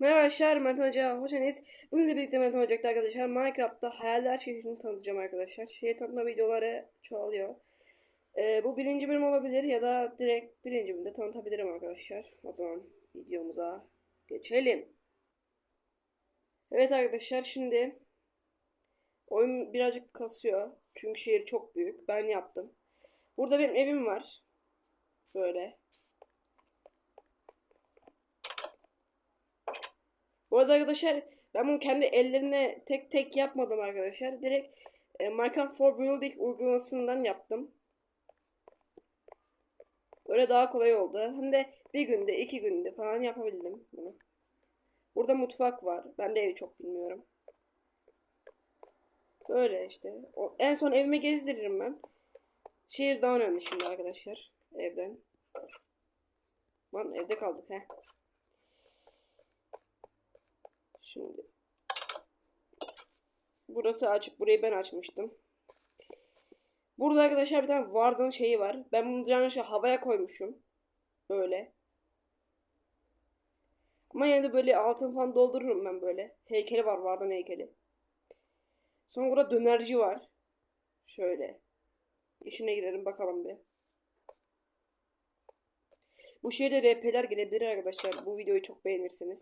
Merhaba arkadaşlar, Mert Hoca, hoş geldiniz. Bugün de birlikte Mert Hoca'da arkadaşlar Minecraft'ta hayaller şehrini tanıtacağım arkadaşlar. Şehir tanıtma videoları çoğalıyor. Ee, bu birinci bölüm olabilir ya da direkt birinci bölümde tanıtabilirim arkadaşlar. O zaman videomuza geçelim. Evet arkadaşlar şimdi oyun birazcık kasıyor. Çünkü şehir çok büyük. Ben yaptım. Burada benim evim var. Böyle. Bu arada arkadaşlar ben bunu kendi ellerimle tek tek yapmadım arkadaşlar. Direkt e, Minecraft for Building uygulamasından yaptım. Öyle daha kolay oldu. Hem de bir günde, iki günde falan yapabildim bunu. Burada mutfak var. Ben de evi çok bilmiyorum. Böyle işte. O, en son evimi gezdiririm ben. Şehir daha önemli şimdi arkadaşlar. Evden. Lan evde kaldık he. Şimdi. Burası açık. Burayı ben açmıştım. Burada arkadaşlar bir tane Vard'ın şeyi var. Ben bunu yanlışlıkla havaya koymuşum. Böyle. Ama yine de böyle altın falan doldururum ben böyle. Heykeli var Vard'ın heykeli. Sonra burada dönerci var. Şöyle. İçine girelim bakalım bir. Bu şehirde RP'ler gelebilir arkadaşlar. Bu videoyu çok beğenirseniz.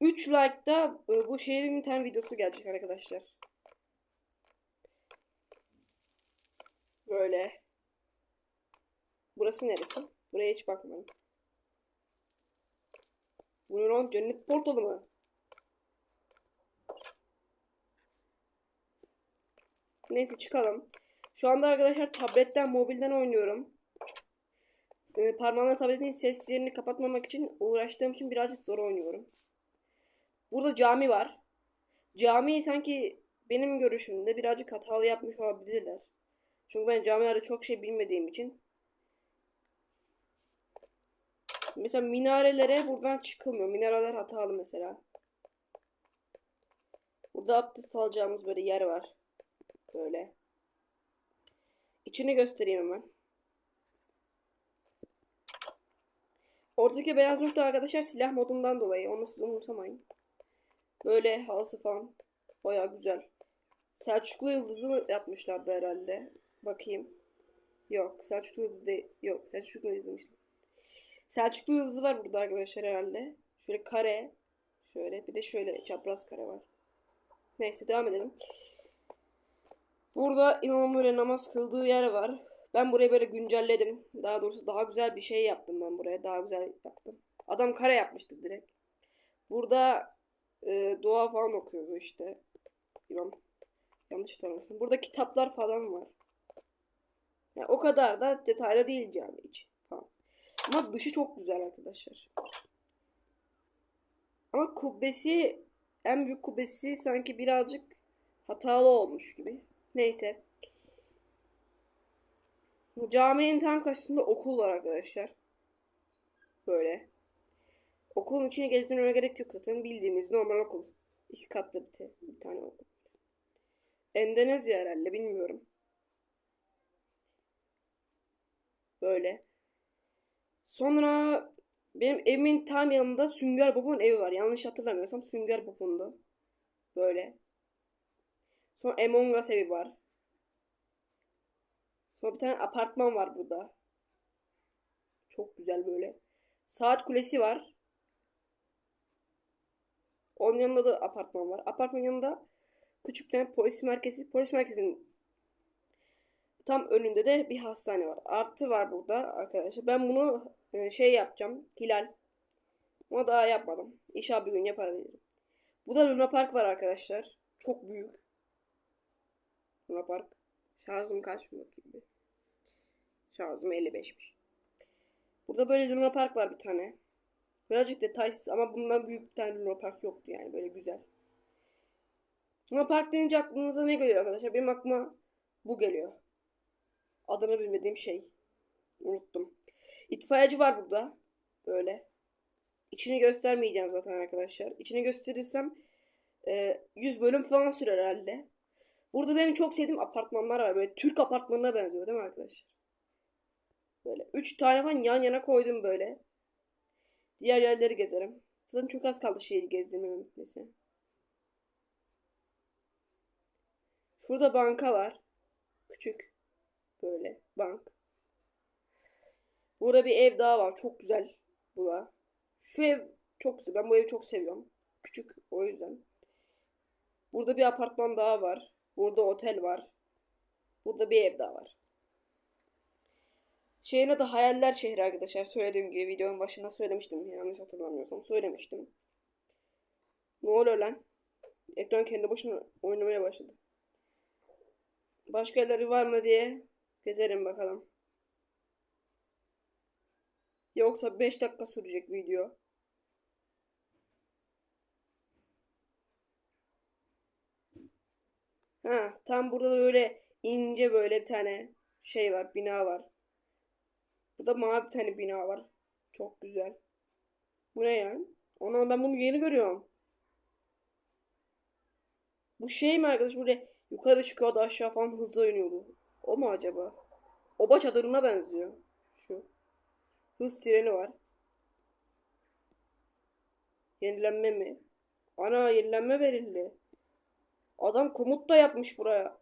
3 like'da e, bu şehrin bir tane videosu gelecek arkadaşlar. Böyle. Burası neresi? Buraya hiç bakmadım. Bu lan? Cennet portalı mı? Neyse çıkalım. Şu anda arkadaşlar tabletten, mobilden oynuyorum. Ee, parmağımla tabletin seslerini kapatmamak için uğraştığım için birazcık zor oynuyorum. Burada cami var. Cami sanki benim görüşümde birazcık hatalı yapmış olabilirler. Çünkü ben camilerde çok şey bilmediğim için. Mesela minarelere buradan çıkılmıyor. Minareler hatalı mesela. Burada abdest alacağımız böyle yer var. Böyle. İçini göstereyim hemen. Oradaki beyaz nokta arkadaşlar silah modundan dolayı. Onu siz unutmayın. Böyle halısı falan. Baya güzel. Selçuklu yıldızı yapmışlardı herhalde. Bakayım. Yok. Selçuklu yıldızı değil. Yok. Selçuklu yıldızıymış. Selçuklu yıldızı var burada arkadaşlar herhalde. Şöyle kare. Şöyle. Bir de şöyle çapraz kare var. Neyse devam edelim. Burada imamın böyle namaz kıldığı yer var. Ben burayı böyle güncelledim. Daha doğrusu daha güzel bir şey yaptım ben buraya. Daha güzel yaptım. Adam kare yapmıştı direkt. Burada e, dua falan okuyordu işte. İmam. Yanlış tanımsın. Burada kitaplar falan var. Yani o kadar da detaylı değil yani iç falan. Ama dışı çok güzel arkadaşlar. Ama kubbesi en büyük kubbesi sanki birazcık hatalı olmuş gibi. Neyse. Caminin tam karşısında okul var arkadaşlar. Böyle. Okulun içine gezdirmeme gerek yok zaten. Bildiğiniz normal okul. İki katlı bir, bir tane okul. Endonezya herhalde bilmiyorum. Böyle. Sonra benim evimin tam yanında Sünger Bob'un evi var. Yanlış hatırlamıyorsam Sünger Bob'undu. Böyle. Sonra Among Us evi var. Sonra bir tane apartman var burada. Çok güzel böyle. Saat kulesi var. Onun yanında da apartman var. Apartmanın yanında küçük bir polis merkezi. Polis merkezinin tam önünde de bir hastane var. Artı var burada arkadaşlar. Ben bunu e, şey yapacağım. Hilal. Ama daha yapmadım. İnşallah bir gün yapabilirim. Bu da Luna Park var arkadaşlar. Çok büyük. Luna Park. Şarjım kaç mı bakayım Şarjım 55'miş. Burada böyle Luna Park var bir tane. Birazcık detaysız ama bundan büyük bir tane Luna Park yoktu yani böyle güzel. Luna Park deyince aklınıza ne geliyor arkadaşlar? Benim aklıma bu geliyor. Adını bilmediğim şey. Unuttum. İtfaiyeci var burada. Böyle. İçini göstermeyeceğim zaten arkadaşlar. İçini gösterirsem e, 100 bölüm falan sürer herhalde. Burada benim çok sevdiğim apartmanlar var. Böyle Türk apartmanına benziyor değil mi arkadaşlar? Böyle 3 tane falan yan yana koydum böyle. Diğer yerleri gezerim. Zaten çok az kaldı şehri gezdirmemin bitmesi. Şurada banka var. Küçük. Böyle bank. Burada bir ev daha var. Çok güzel. Bu da. Şu ev çok güzel. Ben bu evi çok seviyorum. Küçük o yüzden. Burada bir apartman daha var. Burada otel var. Burada bir ev daha var. Şehrin adı Hayaller Şehri arkadaşlar. Söylediğim gibi videonun başında söylemiştim. Yanlış hatırlamıyorsam söylemiştim. Ne oluyor lan? Ekran kendi başına oynamaya başladı. Başka yerleri var mı diye gezerim bakalım. Yoksa 5 dakika sürecek video. Ha, tam burada da öyle ince böyle bir tane şey var, bina var. Burada mavi bir tane bina var. Çok güzel. Bu ne yani? Ona ben bunu yeni görüyorum. Bu şey mi arkadaş böyle yukarı çıkıyordu aşağı falan hızlı iniyordu. O mu acaba? Oba çadırına benziyor. Şu. Hız treni var. Yenilenme mi? Ana yenilenme verildi. Adam komut da yapmış buraya.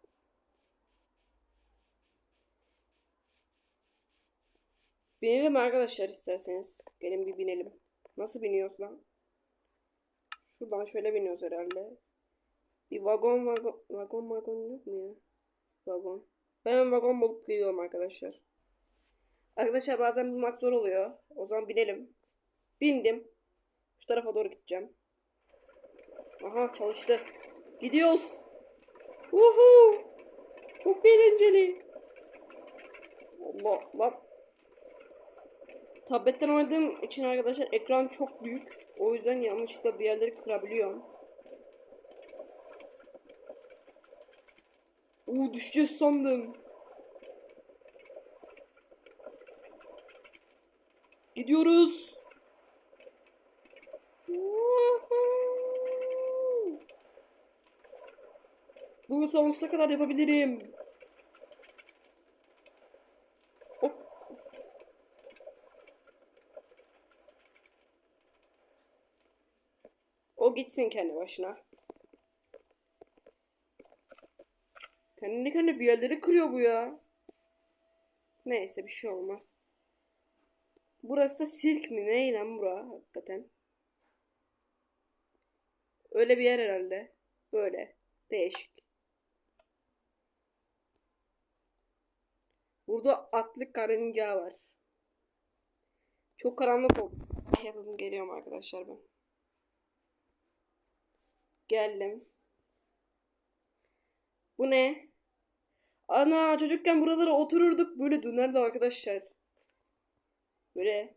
Binelim arkadaşlar isterseniz. Gelin bir binelim. Nasıl biniyoruz lan? Şuradan şöyle biniyoruz herhalde. Bir vagon vagon vagon vagon yok mu ya? Vagon. Ben vagon bulup geliyorum arkadaşlar. Arkadaşlar bazen bulmak zor oluyor. O zaman binelim. Bindim. Şu tarafa doğru gideceğim. Aha çalıştı. Gidiyoruz. Uhu. Çok eğlenceli. Allah lan. Tabletten oynadığım için arkadaşlar ekran çok büyük. O yüzden yanlışlıkla bir yerleri kırabiliyorum. Oo düşeceğiz sandım. Gidiyoruz. Bunu sonsuza kadar yapabilirim. O gitsin kendi başına. Kendi kendi bir yerleri kırıyor bu ya. Neyse bir şey olmaz. Burası da sirk mi? Ne lan bura hakikaten? Öyle bir yer herhalde. Böyle. Değişik. Burada atlık karınca var. Çok karanlık oldu. Yapalım geliyorum arkadaşlar ben. Geldim. Bu ne? Ana çocukken buralara otururduk böyle dönerdi arkadaşlar. Böyle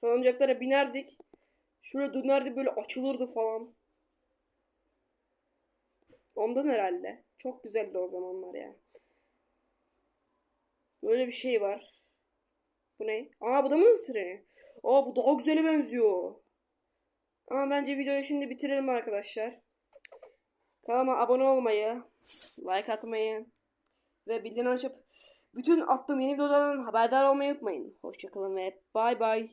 salıncaklara binerdik. Şöyle dönerdi böyle açılırdı falan. Ondan herhalde. Çok güzeldi o zamanlar ya. Böyle bir şey var. Bu ne? Aa bu da mı ısırı? Aa bu daha güzele benziyor. Ama bence videoyu şimdi bitirelim arkadaşlar. Kanalıma abone olmayı, like atmayı ve bildirim açıp bütün attığım yeni videolardan haberdar olmayı unutmayın. Hoşçakalın ve bay bay.